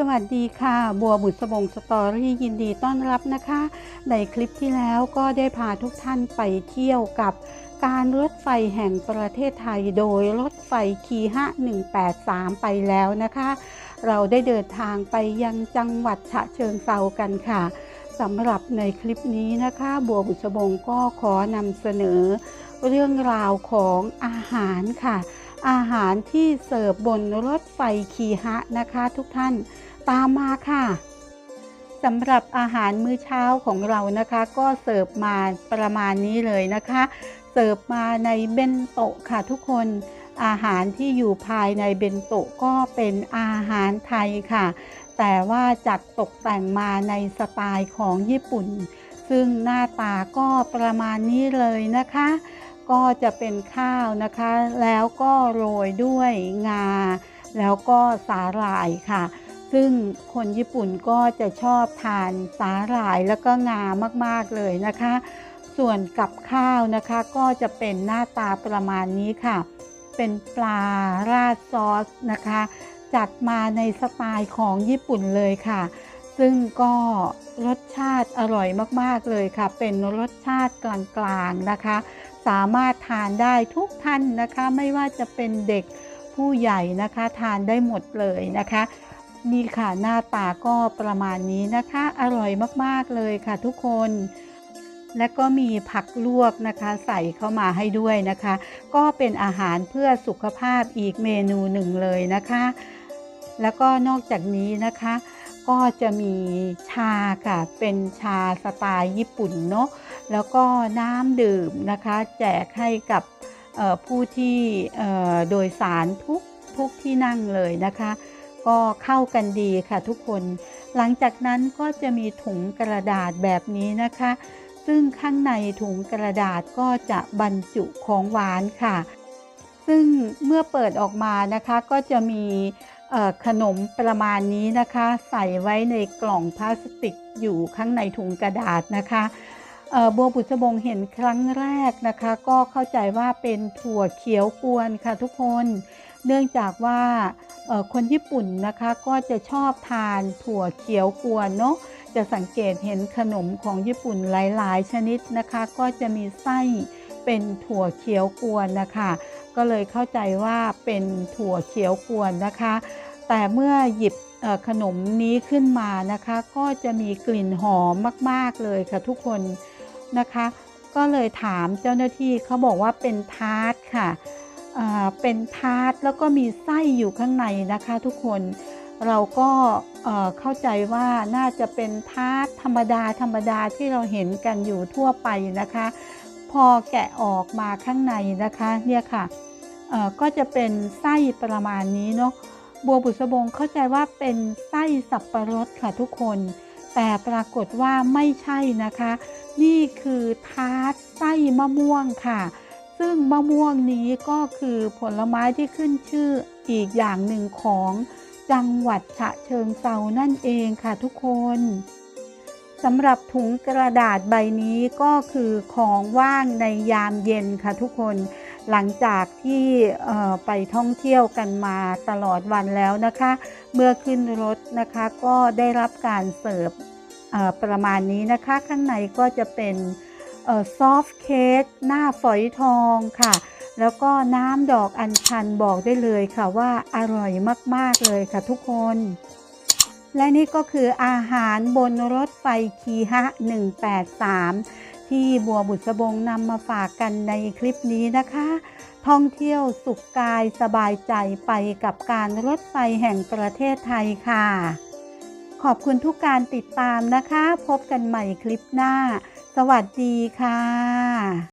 สวัสดีค่ะ บัวบุษบงสตอรี่ยินดีต้อนรับนะคะ ในคลิปที่แล้วก็ได้พาทุกท่านไปเที่ยวกับการรถไฟแห่งประเทศไทยโดยรถไฟคีฮะ183 ไปแล้วนะคะ เราได้เดินทางไปยังจังหวัดฉะเชิงเซากันค่ะสำหรับในคลิปนี้นะคะ บัวบุษบงก็ขอนำเสนอเรื่องราวของอาหารค่ะ อาหารที่เสิร์ฟบนรถไฟคีฮะนะคะทุกท่านตามมาค่ะสำหรับอาหารมื้อเช้าของเรานะคะ ก็เสิร์ฟมาประมาณนี้เลยนะคะ เสิร์ฟมาในเบนโตะค่ะทุกคนอาหารที่อยู่ภายในเบนโตะก็เป็นอาหารไทยค่ะ แต่ว่าจัดตกแต่งมาในสไตล์ของญี่ปุ่น ซึ่งหน้าตาก็ประมาณนี้เลยนะคะ ก็จะเป็นข้าวนะคะ แล้วก็โรยด้วยงา แล้วก็สาหร่ายค่ะ ซึ่งคนญี่ปุ่นก็จะชอบทานสาหร่ายแล้วก็งามากๆเลยนะคะ ส่วนกับข้าวนะคะก็จะเป็นหน้าตาประมาณนี้ค่ะ เป็นปลาราดซอสนะคะ จัดมาในสไตล์ของญี่ปุ่นเลยค่ะซึ่งก็รสชาติอร่อยมาก ๆ เลยค่ะ เป็นรสชาติกลาง ๆ นะคะ สามารถทานได้ทุกท่านนะคะ ไม่ว่าจะเป็นเด็กผู้ใหญ่นะคะ ทานได้หมดเลยนะคะนี่ค่ะหน้าตาก็ประมาณนี้นะคะ อร่อยมากๆเลยค่ะทุกคน และก็มีผักลวกนะคะ ใส่เข้ามาให้ด้วยนะคะ ก็เป็นอาหารเพื่อสุขภาพอีกเมนูหนึ่งเลยนะคะ แล้วก็นอกจากนี้นะคะ ก็จะมีชาค่ะเป็นชาสไตล์ญี่ปุ่นเนาะ แล้วก็น้ำดื่มนะคะแจกให้กับผู้ที่โดยสารทุกทุกที่นั่งเลยนะคะ ก็เข้ากันดีค่ะทุกคน หลังจากนั้นก็จะมีถุงกระดาษแบบนี้นะคะ ซึ่งข้างในถุงกระดาษก็จะบรรจุของหวานค่ะ ซึ่งเมื่อเปิดออกมานะคะก็จะมีขนมประมาณนี้นะคะ ใส่ไว้ในกล่องพลาสติกอยู่ข้างในถุงกระดาษนะคะ บัวบุษบงเห็นครั้งแรกนะคะ ก็เข้าใจว่าเป็นถั่วเขียวกวนค่ะทุกคน เนื่องจากว่าคนญี่ปุ่นนะคะก็จะชอบทานถั่วเขียวกวนเนาะจะสังเกตเห็นขนมของญี่ปุ่นหลาย ๆ ชนิดนะคะ ก็จะมีไส้เป็นถั่วเขียวกวนนะคะ ก็เลยเข้าใจว่าเป็นถั่วเขียวกวนนะคะ แต่เมื่อหยิบขนมนี้ขึ้นมานะคะ ก็จะมีกลิ่นหอมมาก ๆ เลยค่ะทุกคน นะคะ ก็เลยถามเจ้าหน้าที่เขาบอกว่าเป็นทาร์ตค่ะเป็นทาร์ตแล้วก็มีไส้อยู่ข้างในนะคะ ทุกคนเราก็เข้าใจว่าน่าจะเป็นทาร์ตธรรมดาธรรมดาที่เราเห็นกันอยู่ทั่วไปนะคะ พอแกะออกมาข้างในนะคะเนี่ยค่ะก็จะเป็นไส้ประมาณนี้เนาะบัวบุษบงเข้าใจว่าเป็นไส้สับประรดค่ะทุกคน แต่ปรากฏว่าไม่ใช่นะคะ นี่คือทาร์ตไส้มะม่วงค่ะ ซึ่งมะม่วงนี้ก็คือผลไม้ที่ขึ้นชื่ออีกอย่างหนึ่งของจังหวัดฉะเชิงเซานั่นเองค่ะทุกคนสำหรับถุงกระดาษใบนี้ก็คือของว่างในยามเย็นค่ะทุกคนหลังจากที่ไปท่องเที่ยวกันมาตลอดวันแล้วนะคะ เมื่อขึ้นรถนะคะก็ได้รับการเสิร์ฟ ประมาณนี้นะคะ ข้างในก็จะเป็นซอฟต์เค้กหน้าฝอยทองค่ะ แล้วก็น้ำดอกอัญชันบอกได้เลยค่ะว่าอร่อยมาก ๆ เลยค่ะทุกคน และนี่ก็คืออาหารบนรถไฟคีฮะ 183 ที่บัวบุษบงนำมาฝากกันในคลิปนี้นะคะ ท่องเที่ยวสุขกายสบายใจไปกับการรถไฟแห่งประเทศไทยค่ะ ขอบคุณทุกการติดตามนะคะ พบกันใหม่คลิปหน้า สวัสดีค่ะ